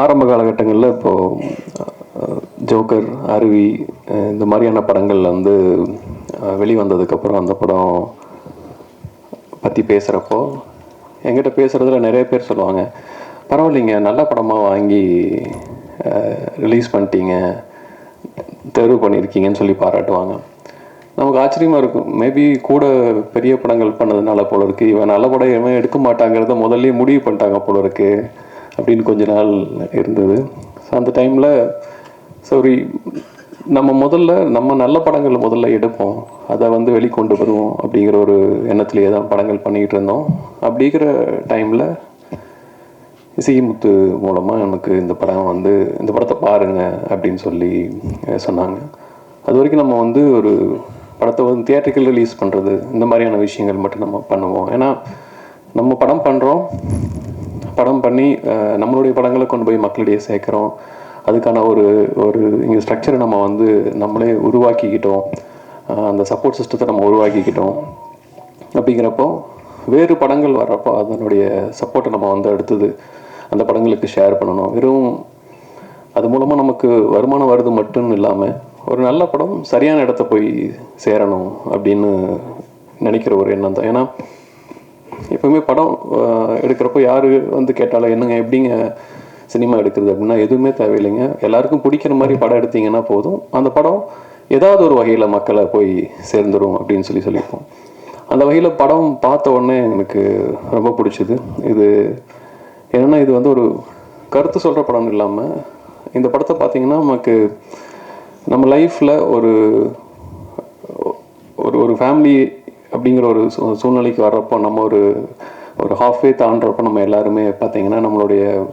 ஆரம்ப காலகட்டங்களில் இப்போது ஜோக்கர் அருவி இந்த மாதிரியான படங்கள் வந்து வெளிவந்ததுக்கப்புறம் அந்த படம் பற்றி பேசுகிறப்போ என்கிட்ட பேசுகிறதுல நிறைய பேர் சொல்லுவாங்க பரவாயில்லைங்க நல்ல படமாக வாங்கி ரிலீஸ் பண்ணிட்டீங்க தேர்வு பண்ணியிருக்கீங்கன்னு சொல்லி பாராட்டுவாங்க. நமக்கு ஆச்சரியமாக இருக்கும். மேபி கூட பெரிய படங்கள் பண்ணதுனால போல இருக்குது இவன் நல்ல படம் எதுவும் எடுக்க மாட்டாங்கிறத முதல்லே முடிவு பண்ணிட்டாங்க போல இருக்குது அப்படின்னு கொஞ்ச நாள் இருந்தது. ஸோ அந்த டைமில் சாரி நம்ம முதல்ல நம்ம நல்ல படங்கள் முதல்ல எடுப்போம். அதை வந்து வெளிக்கொண்டு வருவோம் அப்படிங்கிற ஒரு எண்ணத்திலேயே தான் படங்கள் பண்ணிக்கிட்டு இருந்தோம். அப்படிங்கிற டைமில் இசைமுத்து மூலமாக எனக்கு இந்த படம் வந்து இந்த படத்தை பாருங்கள் அப்படின்னு சொல்லி சொன்னாங்க. அது வரைக்கும் நம்ம வந்து ஒரு படத்தை வந்து தியேட்டரிக்கல் ரிலீஸ் பண்ணுறது இந்த மாதிரியான விஷயங்கள் மட்டும் நம்ம பண்ணுவோம். ஏன்னா நம்ம படம் பண்ணுறோம் படம் பண்ணி நம்மளுடைய படங்களை கொண்டு போய் மக்களிடையே சேர்க்குறோம். அதுக்கான ஒரு ஒரு இங்கே ஸ்ட்ரக்சரை நம்ம வந்து நம்மளே உருவாக்கிக்கிட்டோம். அந்த சப்போர்ட் சிஸ்டத்தை நம்ம உருவாக்கிக்கிட்டோம். அப்படிங்கிறப்போ வேறு படங்கள் வர்றப்போ அதனுடைய சப்போர்ட்டை நம்ம வந்து அடுத்தது அந்த படங்களுக்கு ஷேர் பண்ணணும். வெறும் அது மூலமாக நமக்கு வருமானம் வருது மட்டும் இல்லாமல் ஒரு நல்ல படம் சரியான இடத்த போய் சேரணும் அப்படின்னு நினைக்கிற ஒரு எண்ணம் தான். ஏன்னா எப்பவுமே படம் எடுக்கிறப்போ யார் வந்து கேட்டாலும் என்னங்க எப்படிங்க சினிமா எடுக்கிறது? அப்படின்னா எதுவுமே தேவையில்லைங்க. எல்லாருக்கும் பிடிக்கிற மாதிரி படம் எடுத்தீங்கன்னா போதும். அந்த படம் ஏதாவது ஒரு வகையில் மக்களை போய் சேர்ந்துரும் அப்படின்னு சொல்லி சொல்லியிருப்போம். அந்த வகையில் படம் பார்த்த உடனே எனக்கு ரொம்ப பிடிச்சது. இது என்னென்னா இது வந்து ஒரு கருத்து சொல்கிற படம் இல்லாமல் இந்த படத்தை பார்த்தீங்கன்னா நமக்கு நம்ம லைஃப்பில் ஒரு ஒரு ஒரு ஃபேமிலி அப்படிங்கிற ஒரு சூ- சூழ்நிலைக்கு வர்றப்போ நம்ம ஒரு ஒரு ஹாஃப்வே தாண்டுறப்போ நம்ம எல்லாருமே பார்த்திங்கன்னா நம்மளுடைய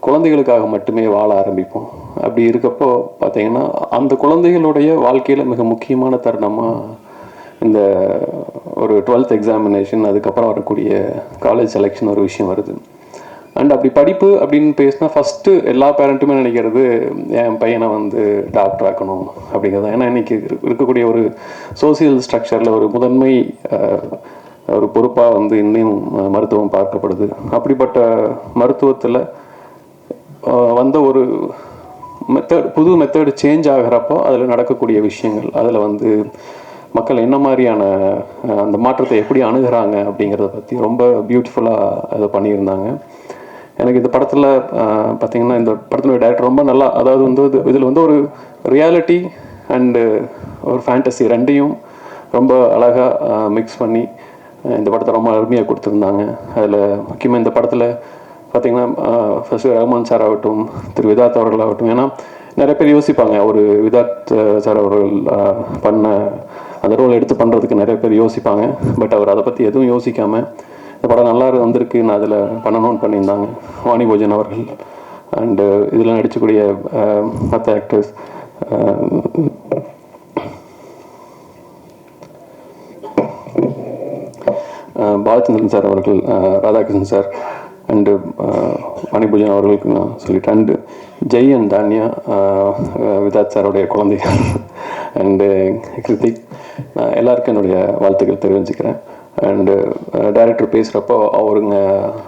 குழந்தைகளுக்காக மட்டுமே வாழ ஆரம்பிப்போம். அப்படி இருக்கப்போ பார்த்திங்கன்னா அந்த குழந்தைகளுடைய வாழ்க்கையில் மிக முக்கியமான தருணமாக இந்த ஒரு டுவெல்த் எக்ஸாமினேஷன் அதுக்கப்புறம் வரக்கூடிய காலேஜ் செலெக்ஷன் ஒரு விஷயம் வருது. அண்ட் அப்படி படிப்பு அப்படின்னு பேசினா ஃபஸ்ட்டு எல்லா பேரண்ட்டுமே நினைக்கிறது என் பையனை வந்து டாக்டர் ஆக்கணும் அப்படிங்கிறது தான். ஏன்னா இன்றைக்கி இருக்கக்கூடிய ஒரு சோசியல் ஸ்ட்ரக்சரில் ஒரு முதன்மை ஒரு பொறுப்பாக வந்து இன்னும் மருத்துவம் பார்க்கப்படுது அப்படிப்பட்ட மருத்துவத்தில் வந்த ஒரு மெத்தட் புது மெத்தடு சேஞ்ச் ஆகிறப்போ அதில் நடக்கக்கூடிய விஷயங்கள் அதில் வந்து மக்கள் என்ன மாதிரியான அந்த மாற்றத்தை எப்படி அணுகிறாங்க அப்படிங்கிறத பற்றி ரொம்ப பியூட்டிஃபுல்லாக அதை பண்ணியிருந்தாங்க எனக்கு இந்த படத்தில் பார்த்தீங்கன்னா இந்த படத்தினுடைய டேரக்டர் ரொம்ப நல்லா அதாவது வந்து இதில் வந்து ஒரு ரியாலிட்டி அண்டு ஒரு ஃபேண்டசி ரெண்டையும் ரொம்ப அழகாக மிக்ஸ் பண்ணி இந்த படத்தை ரொம்ப அருமையாக கொடுத்துருந்தாங்க. அதில் முக்கியமாக இந்த படத்தில் பார்த்திங்கன்னா ஃபர்ஸ்ட் ரஹ்மான் சார் ஆகட்டும் திரு விதாத் அவர்கள் ஆகட்டும் ஏன்னா நிறைய பேர் யோசிப்பாங்க ஒரு விதாத் சார் அவர்கள் பண்ண அந்த ரோல் எடுத்து பண்ணுறதுக்கு நிறைய பேர் யோசிப்பாங்க. பட் அவர் அதை பற்றி எதுவும் யோசிக்காமல் இந்த படம் நல்லா வந்திருக்கு. நான் அதில் பண்ணணும்னு பண்ணியிருந்தாங்க. வாணி போஜன் அவர்கள். அண்டு இதில் நடிச்சக்கூடிய மற்ற ஆக்டர்ஸ் பாலச்சந்திரன் சார் அவர்கள் ராதாகிருஷ்ணன் சார் அண்டு மணிபூஜன் அவர்களுக்கு நான் சொல்லிட்டேன். அண்டு ஜெய் அண்ட் தானியா விதாத் சாருடைய குழந்தைகள். அண்டு கிருத்திக் நான் எல்லாருக்கும் என்னுடைய வாழ்த்துக்கள் தெரிவிச்சுக்கிறேன். அண்டு டைரக்டர் uh, பேசுகிறப்போ அவருங்க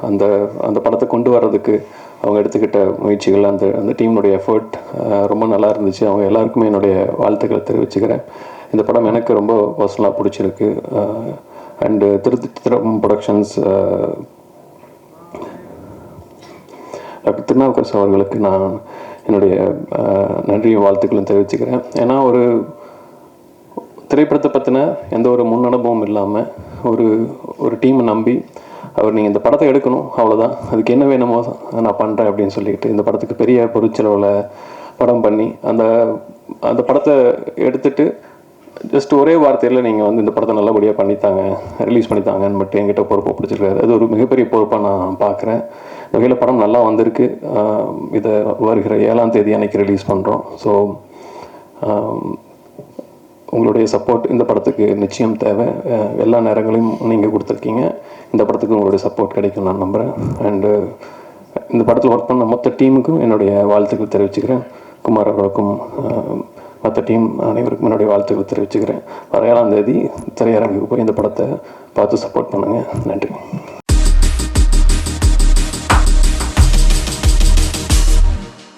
அந்த அந்த படத்தை கொண்டு வர்றதுக்கு அவங்க எடுத்துக்கிட்ட முயற்சிகள் அந்த அந்த டீமுடைய எஃபர்ட் uh, ரொம்ப நல்லா இருந்துச்சு. அவங்க எல்லாருக்குமே என்னுடைய வாழ்த்துக்களை தெரிவிச்சுக்கிறேன். இந்த படம் எனக்கு ரொம்ப பர்சனலாக பிடிச்சிருக்கு. அண்டு uh, திருத்திரம் ப்ரொடக்ஷன்ஸ் டாக்டர் திருநாவுக்கரசு அவர்களுக்கு நான் என்னுடைய நன்றியும் வாழ்த்துக்களும் தெரிவிச்சுக்கிறேன். ஏன்னா ஒரு திரைப்படத்தை பற்றின எந்த ஒரு முன்னனுபவம் இல்லாமல் ஒரு ஒரு டீமை நம்பி அவர் நீங்கள் இந்த படத்தை எடுக்கணும் அவ்வளோதான் அதுக்கு என்ன வேணுமோ நான் பண்ணுறேன் அப்படின்னு சொல்லிட்டு இந்த படத்துக்கு பெரிய பொருட்செலவில் படம் பண்ணி அந்த அந்த படத்தை எடுத்துட்டு ஜஸ்ட் ஒரே வார்த்தையில் நீங்கள் வந்து இந்த படத்தை நல்லபடியாக பண்ணித்தாங்க ரிலீஸ் பண்ணித்தாங்கன்னு மட்டும் என்கிட்ட பொறுப்பை பிடிச்சிருக்காரு. அது ஒரு மிகப்பெரிய பொறுப்பாக நான் பார்க்குறேன். இந்த வகையில் படம் நல்லா வந்திருக்கு. இதை வருகிற ஏழாம் தேதி அன்னைக்கு ரிலீஸ் பண்ணுறோம் ஸோ உங்களுடைய சப்போர்ட் இந்த படத்துக்கு நிச்சயம் தேவை. எல்லா நேரங்களையும் நீங்கள் கொடுத்துருக்கீங்க. இந்த படத்துக்கு உங்களுடைய சப்போர்ட் கிடைக்கும் நான் நம்புகிறேன் அண்டு இந்த படத்தில் ஒர்க் பண்ண மொத்த டீமுக்கும் என்னுடைய வாழ்த்துக்கள் தெரிவிச்சுக்கிறேன். குமார் அவர்களுக்கும் மற்ற டீம் அனைவருக்கும் என்னுடைய வாழ்த்துக்கள் தெரிவிச்சுக்கிறேன். வர ஏழாம் தேதி திரையரங்குக்கு போய் இந்த படத்தை பார்த்து சப்போர்ட் பண்ணுங்கள் நன்றி.